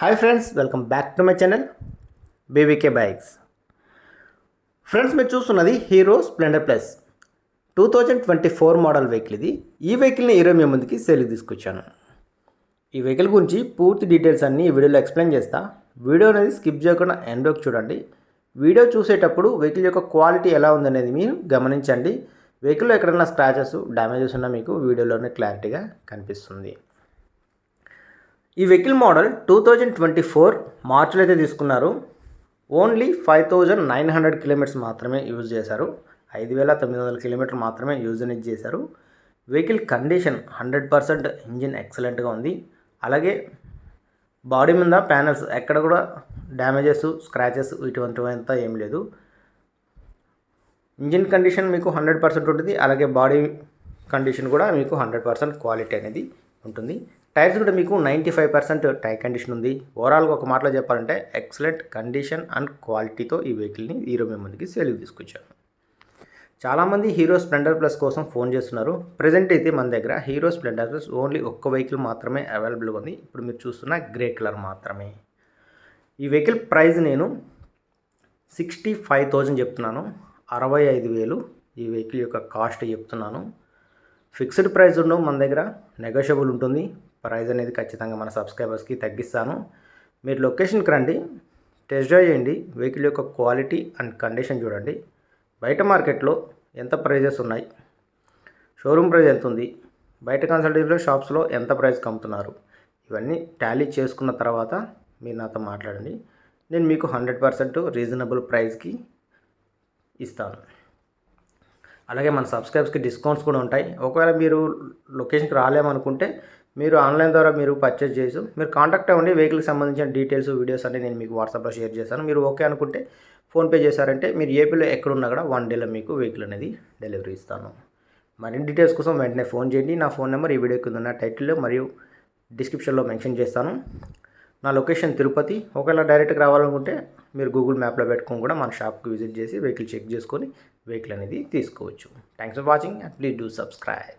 Hi friends welcome back to my channel BVK bikes friends మీరు చూస్తున్నది hero splendor plus two thousand twenty four model vehicle ఇది. ఈ వెహికల్ని ఈరోజు మీ ముందుకి సేల్కి తీసుకొచ్చాను. ఈ వెహికల్ గురించి పూర్తి డీటెయిల్స్ అన్నీ ఈ వీడియోలో ఎక్స్ప్లెయిన్ చేస్తా. వీడియో అనేది స్కిప్ చేయకుండా ఎండోకి చూడండి. వీడియో చూసేటప్పుడు వెహికల్ యొక్క క్వాలిటీ ఎలా ఉందనేది మీరు గమనించండి. వెహికల్లో ఎక్కడైనా స్క్రాచెస్ డ్యామేజెస్ ఉన్నా మీకు వీడియోలోనే క్లారిటీగా కనిపిస్తుంది. ఈ vehicle model two thousand twenty four మార్చిలో అయితే తీసుకున్నారు. Only five thousand nine hundred kilometres మాత్రమే యూజ్ చేశారు. ఐదు వేల తొమ్మిది వందల కిలోమీటర్ మాత్రమే యూజ్ అనేది చేశారు. Vehicle condition hundred percent engine ఎక్సలెంట్గా ఉంది. అలాగే బాడీ మీద ప్యానల్స్ ఎక్కడ కూడా డ్యామేజెస్ స్క్రాచెస్ ఇటువంటివంతా ఏం లేదు. ఇంజిన్ కండిషన్ మీకు హండ్రెడ్ పర్సెంట్ ఉంటుంది. అలాగే బాడీ కండిషన్ కూడా మీకు హండ్రెడ్ పర్సెంట్ క్వాలిటీ అనేది ఉంటుంది. టైర్స్ కూడా మీకు ninety five percent tyre condition ఉంది. ఓవరాల్గా ఒక మాటలో చెప్పాలంటే ఎక్సలెంట్ కండిషన్ అండ్ క్వాలిటీతో ఈ వెహికల్ని హీరో మీ ముందుకి సేల్కి తీసుకొచ్చాను చాలామంది హీరో స్ప్లెండర్ ప్లస్ కోసం ఫోన్ చేస్తున్నారు. ప్రజెంట్ అయితే మన దగ్గర హీరో స్ప్లెండర్ ప్లస్ ఓన్లీ ఒక్క వెహికల్ మాత్రమే అవైలబుల్గా ఉంది. ఇప్పుడు మీరు చూస్తున్న గ్రే కలర్ మాత్రమే. ఈ వెహికల్ ప్రైస్ నేను సిక్స్టీ ఫైవ్ థౌజండ్ చెప్తున్నాను. అరవై ఐదు వేలు ఈ వెహికల్ యొక్క కాస్ట్ చెప్తున్నాను. ఫిక్స్డ్ ప్రైస్ ఉండవు మన దగ్గర. నెగోషియబుల్ ఉంటుంది. ప్రైస్ అనేది ఖచ్చితంగా మన సబ్స్క్రైబర్స్కి తగ్గిస్తాను. మీరు లొకేషన్కి రండి. టెస్ట్ డ్రైవ్ చేయండి. వెహికల్ యొక్క క్వాలిటీ అండ్ కండిషన్ చూడండి. బయట మార్కెట్లో ఎంత ప్రైజెస్ ఉన్నాయి? షోరూమ్ ప్రైస్ ఎంత ఉంది? బయట కన్సల్టేషన్లో షాప్స్లో ఎంత ప్రైస్ కమ్ముతున్నారు? ఇవన్నీ టాలీ చేసుకున్న తర్వాత మీరు నాతో మాట్లాడండి. నేను మీకు హండ్రెడ్ పర్సెంట్ రీజనబుల్ ప్రైస్కి ఇస్తాను. అలాగే మన సబ్స్క్రైబ్స్కి డిస్కౌంట్స్ కూడా ఉంటాయి. ఒకవేళ మీరు లొకేషన్కి రాలేమనుకుంటే మీరు ఆన్లైన్ ద్వారా మీరు పర్చేస్ చేసి మీరు కాంటాక్ట్ అవ్వండి. వెహికల్కి సంబంధించిన డీటెయిల్స్ వీడియోస్ అన్ని నేను మీకు వాట్సాప్లో షేర్ చేస్తాను. మీరు ఓకే అనుకుంటే ఫోన్పే చేశారంటే మీరు ఏపీలో ఎక్కడున్నా కూడా వన్ డేలో మీకు వెహికల్ అనేది డెలివరీ ఇస్తాను. మరిన్ని డీటెయిల్స్ కోసం వెంటనే ఫోన్ చేయండి. నా ఫోన్ నెంబర్ ఈ వీడియో కింద ఉన్న టైటిల్లో మరియు డిస్క్రిప్షన్లో మెన్షన్ చేస్తాను. నా లొకేషన్ తిరుపతి. ఒకవేళ డైరెక్ట్గా రావాలనుకుంటే మీరు గూగుల్ మ్యాప్లో పెట్టుకొని కూడా మన షాప్కి విజిట్ చేసి వెహికల్ చెక్ చేసుకొని వెహికల్ అనేది తీసుకోవచ్చు. Thanks for watching and please do subscribe.